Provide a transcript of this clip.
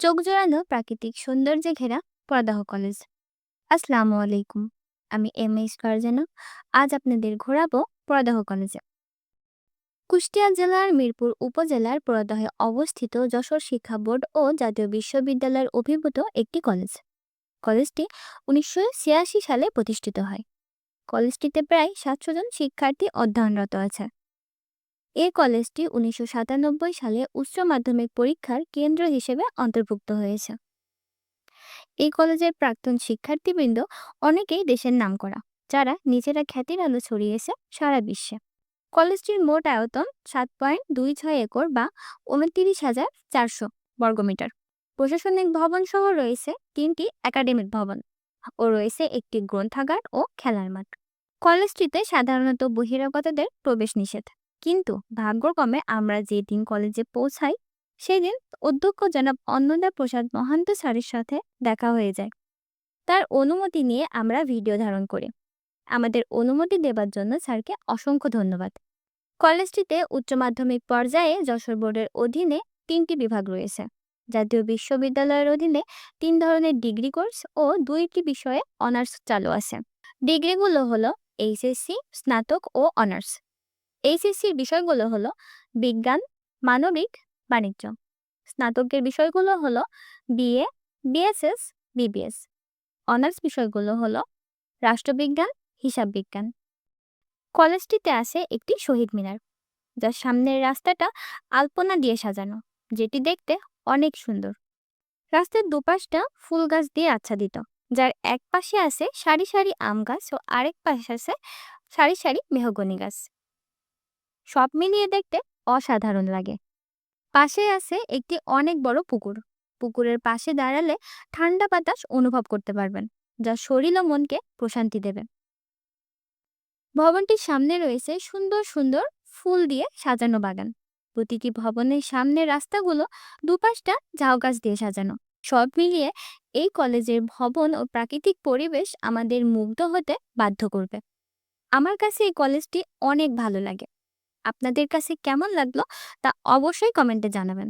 চোখ জোড়ানো প্রাকৃতিক সৌন্দর্যে ঘেরা পরদাহ কলেজ। আসসালামু আলাইকুম, আমি এম এস ফারজানা। আজ আপনাদের ঘোরাবো পরদাহ কলেজে। কুষ্টিয়া জেলার মিরপুর উপজেলার পরদাহে অবস্থিত যশোর শিক্ষা বোর্ড ও জাতীয় বিশ্ববিদ্যালয়ের অভিভূত একটি কলেজ। কলেজটি উনিশশো ছিয়াশি সালে প্রতিষ্ঠিত হয়। কলেজটিতে প্রায় সাতশো জন শিক্ষার্থী অধ্যয়নরত আছে। এই কলেজটি উনিশশো সাতানব্বই সালে উচ্চ মাধ্যমিক পরীক্ষার কেন্দ্র হিসেবে অন্তর্ভুক্ত হয়েছে। এই কলেজের প্রাক্তন শিক্ষার্থীবৃন্দ অনেকেই দেশের নামকরা, যারা নিজেরা খ্যাতির আলো ছড়িয়েছে সারা বিশ্বে। কলেজটির মোট আয়তন সাত পয়েন্ট দুই ছয় একর বা উনত্রিশ হাজার চারশো বর্গমিটার প্রশাসনিক ভবন সহ রয়েছে তিনটি একাডেমিক ভবন ও রয়েছে একটি গ্রন্থাগার ও খেলার মাঠ। কলেজটিতে সাধারণত বহিরাগতদের প্রবেশ নিষেধ। কিন্তু ভাগ্যক্রমে আমরা যেদিন কলেজে পৌঁছাই, সেদিন অধ্যক্ষ জনাব অন্নদা প্রসাদ মহান্ত স্যারের সাথে দেখা হয়ে যায়। তার অনুমতি নিয়ে আমরা ভিডিও ধারণ করি। আমাদের অনুমতি দেবার জন্য স্যারকে অসংখ্য ধন্যবাদ। কলেজটিতে উচ্চ মাধ্যমিক পর্যায়ে যশোর বোর্ডের অধীনে তিনটি বিভাগ রয়েছে। জাতীয় বিশ্ববিদ্যালয়ের অধীনে তিন ধরনের ডিগ্রি কোর্স ও দুইটি বিষয়ে অনার্স চালু আছে। ডিগ্রিগুলো হলো এইচএসসি, স্নাতক ও অনার্স। এইচএসসির বিষয়গুলো হলো বিজ্ঞান, মানবিক, বাণিজ্য। স্নাতকের বিষয়গুলো হলো বিএ, বিএসএস, বিবিএস। অনার্স বিষয়গুলো হলো রাষ্ট্রবিজ্ঞান, হিসাব বিজ্ঞান। কলেজটিতে আছে একটি শহীদ মিনার, যার সামনের রাস্তাটা আলপনা দিয়ে সাজানো, যেটি দেখতে অনেক সুন্দর। রাস্তার দুপাশটা ফুল গাছ দিয়ে আচ্ছাদিত, যার এক পাশে আছে সারি সারি আম গাছ ও আরেক পাশে আছে সারি সারি মেহগনি গাছ। সব মিলিয়ে দেখতে অসাধারণ লাগে। পাশে আছে একটি অনেক বড় পুকুর। পুকুরের পাশে দাঁড়ালে ঠান্ডা বাতাস অনুভব করতে পারবেন, যা শরীর ও মনকে প্রশান্তি দেবে। ভবনটির সামনে রয়েছে সুন্দর সুন্দর ফুল দিয়ে সাজানো বাগান। প্রতিটি ভবনের সামনের রাস্তাগুলো দুপাশটা ঝাউ গাছ দিয়ে সাজানো। সব মিলিয়ে এই কলেজের ভবন ও প্রাকৃতিক পরিবেশ আমাদের মুগ্ধ হতে বাধ্য করবে। আমার কাছে এই কলেজটি অনেক ভালো লাগে। আপনাদের কাছে কেমন লাগল তা অবশ্যই কমেন্টে জানাবেন।